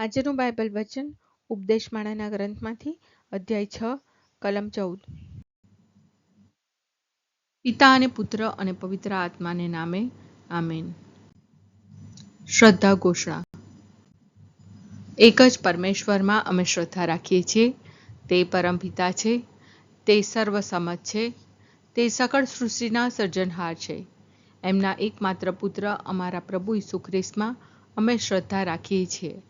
આજનું બાઇબલ વચન ઉપદેશમાળાના ગ્રંથમાંથી અધ્યાય છ, કલમ ચૌદ. પિતા અને પુત્ર અને પવિત્ર આત્માને નામે આમેન. શ્રદ્ધા ઘોષણા. એક જ પરમેશ્વરમાં અમે શ્રદ્ધા રાખીએ છીએ. તે પરમપિતા છે. તે સર્વસમજ છે. તે સકળ સૃષ્ટિના સર્જનહાર છે. એમના એકમાત્ર પુત્ર અમારા પ્રભુ ઈસુ ખ્રિસ્તમાં અમે શ્રદ્ધા રાખીએ છીએ.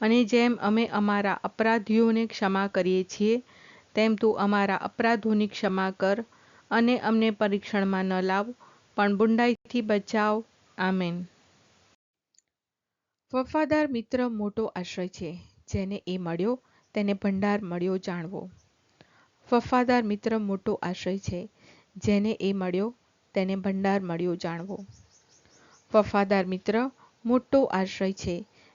અને જેમ અમે અમારા અપરાધીઓને ક્ષમા કરીએ છીએ, તેમ તું અમારા અપરાધોની ક્ષમા કર અને અમને પરીક્ષણમાં ન લાવ, પણ બુંડાઈથી બચાવ. આમેન. વફાદાર મિત્ર મોટો આશ્રય છે, જેને એ મળ્યો, તેને ભંડાર મળ્યો જાણવો. વફાદાર મિત્ર મોટો આશ્રય છે, જેને એ મળ્યો, તેને ભંડાર મળ્યો જાણવો. વફાદાર મિત્ર મોટો આશ્રય છે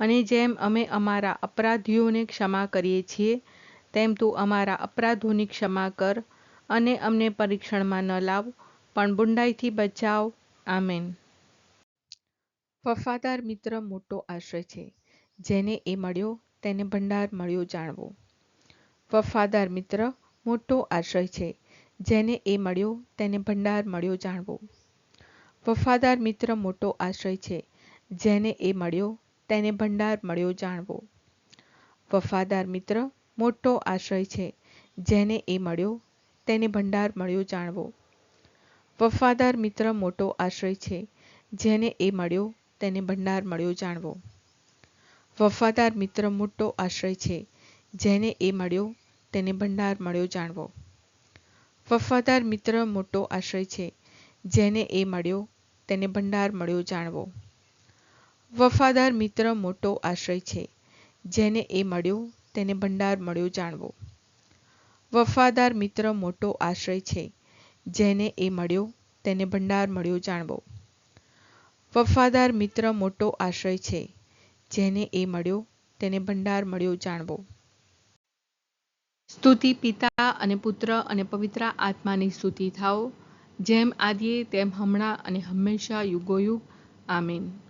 અને જેમ અમે અમારા અપરાધીઓને ક્ષમા કરીએ છીએ, તેમ તું અમારા અપરાધોની ક્ષમા કર અને અમને પરીક્ષણમાં ન લાવ, પણ બુંડાઈથી બચાવ. આમેન. વફાદાર મિત્ર મોટો આશ્રય છે. જેને એ મળ્યો, તેને ભંડાર મળ્યો જાણવો. વફાદાર મિત્ર મોટો આશ્રય છે. જેને એ મળ્યો, તેને ભંડાર મળ્યો જાણવો. વફાદાર મિત્ર મોટો આશ્રય છે. જેને એ મળ્યો તેને ભંડાર મળ્યો જાણવો. વફાદાર મિત્ર, મોટો આશ્રય છે, જેને એ મળ્યો, તેને ભંડાર મળ્યો જાણવો. વફાદાર મિત્ર, મોટો આશ્રય છે, જેને એ મળ્યો, તેને ભંડાર મળ્યો જાણવો. વફાદાર મિત્ર, મોટો આશ્રય છે, જેને એ મળ્યો, તેને ભંડાર મળ્યો જાણવો. વફાદાર મિત્ર, મોટો આશ્રય છે, જેને એ મળ્યો, તેને ભંડાર મળ્યો જાણવો. વફાદાર મિત્ર મોટો આશ્રય છે. જેને એ મળ્યો, તેને ભંડાર મળ્યો જાણવો. વફાદાર મિત્ર મોટો આશ્રય છે. જેને એ મળ્યો, તેને ભંડાર મળ્યો જાણવો. વફાદાર મિત્ર મોટો આશ્રય છે. જેને એ મળ્યો, તેને ભંડાર મળ્યો જાણવો. સ્તુતિ પિતા અને પુત્ર અને પવિત્ર આત્માની સ્તુતિ થાઓ. જેમ આદિએ, તેમ હમણાં અને હંમેશા યુગોયુગ. આમીન.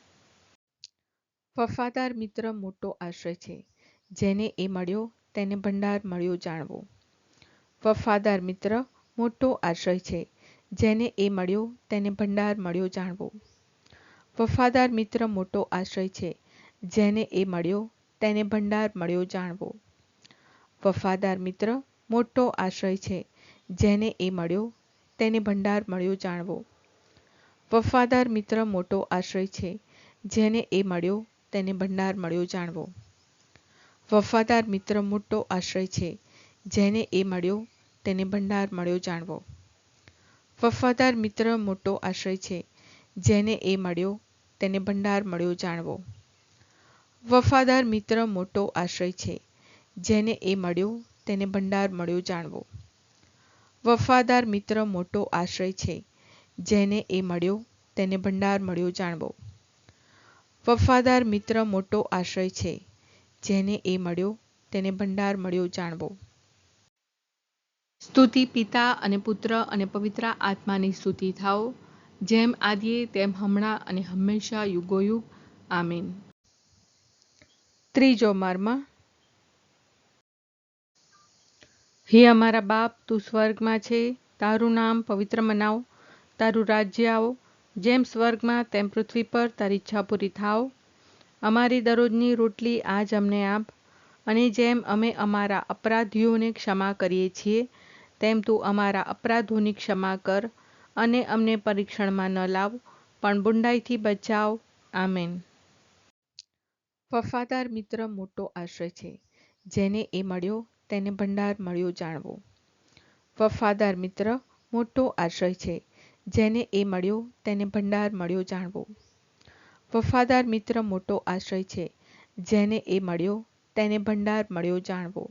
વફાદાર મિત્ર મોટો આશ્રય છે. જેને એ મળ્યો, તેને ભંડાર મળ્યો જાણવો. વફાદાર મિત્ર મોટો આશ્રય છે. જેને એ મળ્યો, તેને ભંડાર મળ્યો જાણવો. વફાદાર મિત્ર મોટો આશ્રય છે. જેને એ મળ્યો, તેને ભંડાર મળ્યો જાણવો. વફાદાર મિત્ર મોટો આશ્રય છે. જેને એ મળ્યો, તેને ભંડાર મળ્યો જાણવો. વફાદાર મિત્ર મોટો આશ્રય છે. જેને એ મળ્યો તેને ભંડાર મળ્યો જાણવો. વફાદાર મિત્ર મોટો આશ્રય છે, જેને એ મળ્યો, તેને ભંડાર મળ્યો જાણવો. વફાદાર મિત્ર મોટો આશ્રય છે, જેને એ મળ્યો, તેને ભંડાર મળ્યો જાણવો. વફાદાર મિત્ર મોટો આશ્રય છે, જેને એ મળ્યો, તેને ભંડાર મળ્યો જાણવો. વફાદાર મિત્ર મોટો આશ્રય છે, જેને એ મળ્યો, તેને ભંડાર મળ્યો જાણવો. વફાદાર મિત્ર મોટો આશ્રય છે. જેને એ મળ્યો, તેને ભંડાર મળ્યો જાણવો. સ્તુતિ પિતા અને પુત્ર અને પવિત્ર આત્માની સ્તુતિ થાઓ. જેમ આદિએ, તેમ હમણાં અને હંમેશા યુગોયુગ. આમીન. ત્રીજો મર્મ. હે અમારા બાપ, તું સ્વર્ગમાં છે. તારું નામ પવિત્ર મનાવ. તારું રાજ્ય આવો. જેમ સ્વર્ગમાં તેમ પૃથ્વી પર તારી ઈચ્છા પૂરી થાવ અમારી દરરોજની રોટલી આજ અમને આપ. અને જેમ અમે અમારા અપરાધીઓને ક્ષમા કરીએ છીએ, તેમ તું અમારા અપરાધોની ક્ષમા કર અને અમને પરીક્ષણમાં ન લાવ, પણ બુંડાઈથી બચાવ. આમેન. વફાદાર મિત્ર મોટો આશ્રય છે. જેને એ મળ્યો, તેને ભંડાર મળ્યો જાણવો. વફાદાર મિત્ર મોટો આશ્રય છે. જેને એ મળ્યો, તેને ભંડાર મળ્યો જાણવો. વફાદાર મિત્ર મોટો આશ્રય છે. જેને એ મળ્યો, તેને ભંડાર મળ્યો જાણવો.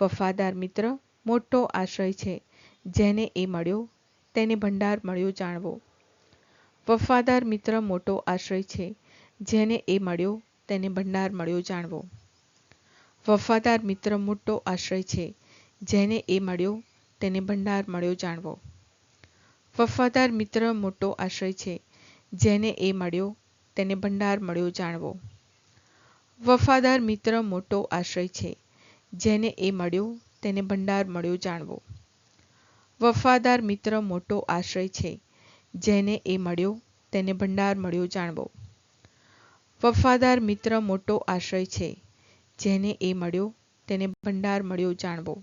વફાદાર મિત્ર મોટો આશ્રય છે. જેને એ મળ્યો, તેને ભંડાર મળ્યો જાણવો. વફાદાર મિત્ર મોટો આશ્રય છે. જેને એ મળ્યો, તેને ભંડાર મળ્યો જાણવો. વફાદાર મિત્ર મોટો આશ્રય છે. જેને એ મળ્યો, તેને ભંડાર મળ્યો જાણવો. વફાદાર મિત્ર મોટો આશ્રય છે. જેને એ મળ્યો, તેને ભંડાર મળ્યો જાણવો. વફાદાર મિત્ર મોટો આશ્રય છે. જેને એ મળ્યો, તેને ભંડાર મળ્યો જાણવો. વફાદાર મિત્ર મોટો આશ્રય છે. જેને એ મળ્યો, તેને ભંડાર મળ્યો જાણવો. વફાદાર મિત્ર મોટો આશ્રય છે. જેને એ મળ્યો, તેને ભંડાર મળ્યો જાણવો.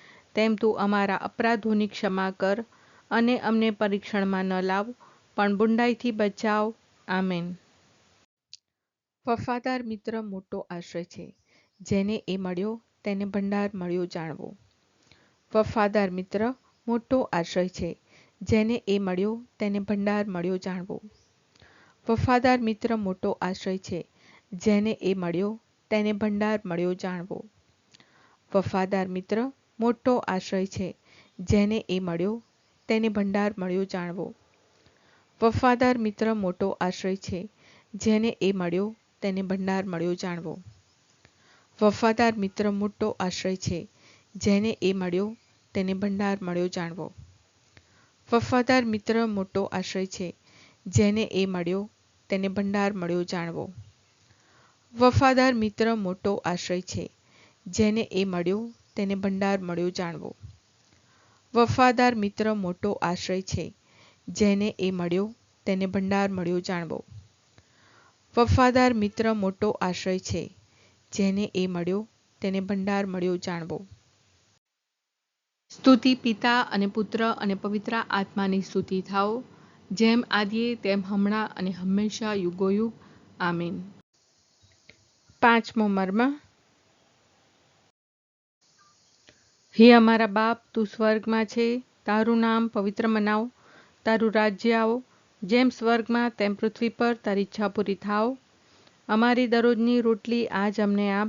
તેમ તું અમારા અપરાધોની ક્ષમા કર અને અમને પરીક્ષણમાં ન લાવ, પણ બુંડાઈથી બચાવ. આમેન. વફાદાર મિત્ર મોટો આશ્રય છે. જેને એ મળ્યો, તેને ભંડાર મળ્યો જાણવો. વફાદાર મિત્ર મોટો આશ્રય છે. જેને એ મળ્યો, તેને ભંડાર મળ્યો જાણવો. વફાદાર મિત્ર મોટો આશ્રય છે. જેને એ મળ્યો, તેને ભંડાર મળ્યો જાણવો. વફાદાર મિત્ર મોટો આશ્રય છે. જેને એ મળ્યો, તેને ભંડાર મળ્યો જાણવો. વફાદાર મિત્ર મોટો આશ્રય છે. જેને એ મળ્યો, તેને ભંડાર મળ્યો જાણવો. વફાદાર મિત્ર મોટો આશ્રય છે. જેને એ મળ્યો, તેને ભંડાર મળ્યો જાણવો. વફાદાર મિત્ર મોટો આશ્રય છે. જેને એ મળ્યો, તેને ભંડાર મળ્યો જાણવો. વફાદાર મિત્ર મોટો આશ્રય છે. જેને એ મળ્યો તેને ભંડાર મળ્યો જાણવો. વફાદાર મિત્ર મોટો આશ્રય છે. જેને એ મળ્યો તેને ભંડાર મળ્યો જાણવો. વફાદાર મિત્ર મોટો આશ્રય છે. જેને એ મળ્યો તેને ભંડાર મળ્યો જાણવો. સ્તુતિ પિતા અને પુત્ર અને પવિત્ર આત્માની સ્તુતિ થાઓ. જેમ આદિએ તેમ હમણાં અને હંમેશા યુગોયુગ. આમીન. પાંચમો મર્મ. હે અમારા બાપ, તું સ્વર્ગમાં છે. તારું નામ પવિત્ર મનાવ. તારું રાજ્ય આવો. જેમ સ્વર્ગમાં, તેમ પૃથ્વી પર તારી ઈચ્છા પૂરી થાવ. અમારી દરરોજની રોટલી આજ અમને આપ.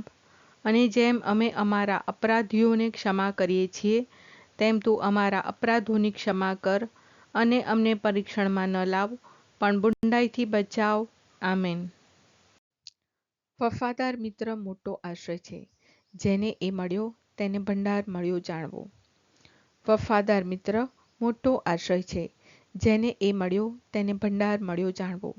અને જેમ અમે અમારા અપરાધીઓને ક્ષમા કરીએ છીએ, તેમ તું અમારા અપરાધોની ક્ષમા કર અને અમને પરીક્ષણમાં ન લાવ, પણ બુંડાઈથી બચાવ. આમેન. વફાદાર મિત્ર મોટો આશ્રય છે. જેને એ મળ્યો તેને ભંડાર મળ્યો જાણવો. વફાદાર મિત્ર મોટો આશ્રય છે. જેને એ મળ્યો તેને ભંડાર મળ્યો જાણવો.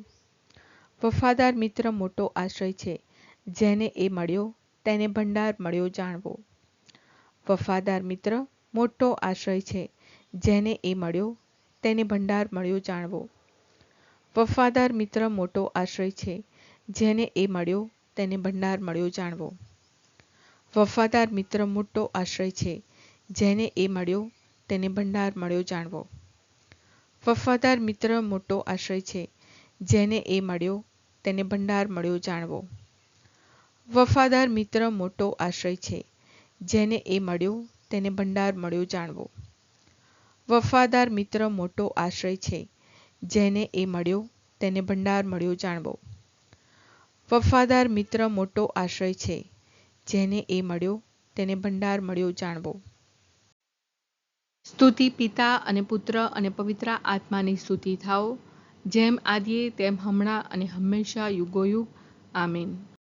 વફાદાર મિત્ર મોટો આશ્રય છે. જેને એ મળ્યો તેને ભંડાર મળ્યો જાણવો. વફાદાર મિત્ર મોટો આશ્રય છે. જેને એ મળ્યો તેને ભંડાર મળ્યો જાણવો. વફાદાર મિત્ર મોટો આશ્રય છે. જેને એ મળ્યો તેને ભંડાર મળ્યો જાણવો. વફાદાર મિત્ર મોટો આશ્રય છે. જેને એ મળ્યો, તેને ભંડાર મળ્યો જાણવો. વફાદાર મિત્ર મોટો આશ્રય છે. જેને એ મળ્યો, તેને ભંડાર મળ્યો જાણવો. વફાદાર મિત્ર મોટો આશ્રય છે. જેને એ મળ્યો, તેને ભંડાર મળ્યો જાણવો. વફાદાર મિત્ર મોટો આશ્રય છે. જેને એ મળ્યો, તેને ભંડાર મળ્યો જાણવો. વફાદાર મિત્ર મોટો આશ્રય છે. જેને એ મળ્યો, તેને ભંડાર મળ્યો જાણવો. સ્તુતિ પિતા અને પુત્ર અને પવિત્ર આત્માની સ્તુતિ થાઓ. જેમ આદિએ, તેમ હમણાં અને હંમેશા યુગોયુગ. આમીન.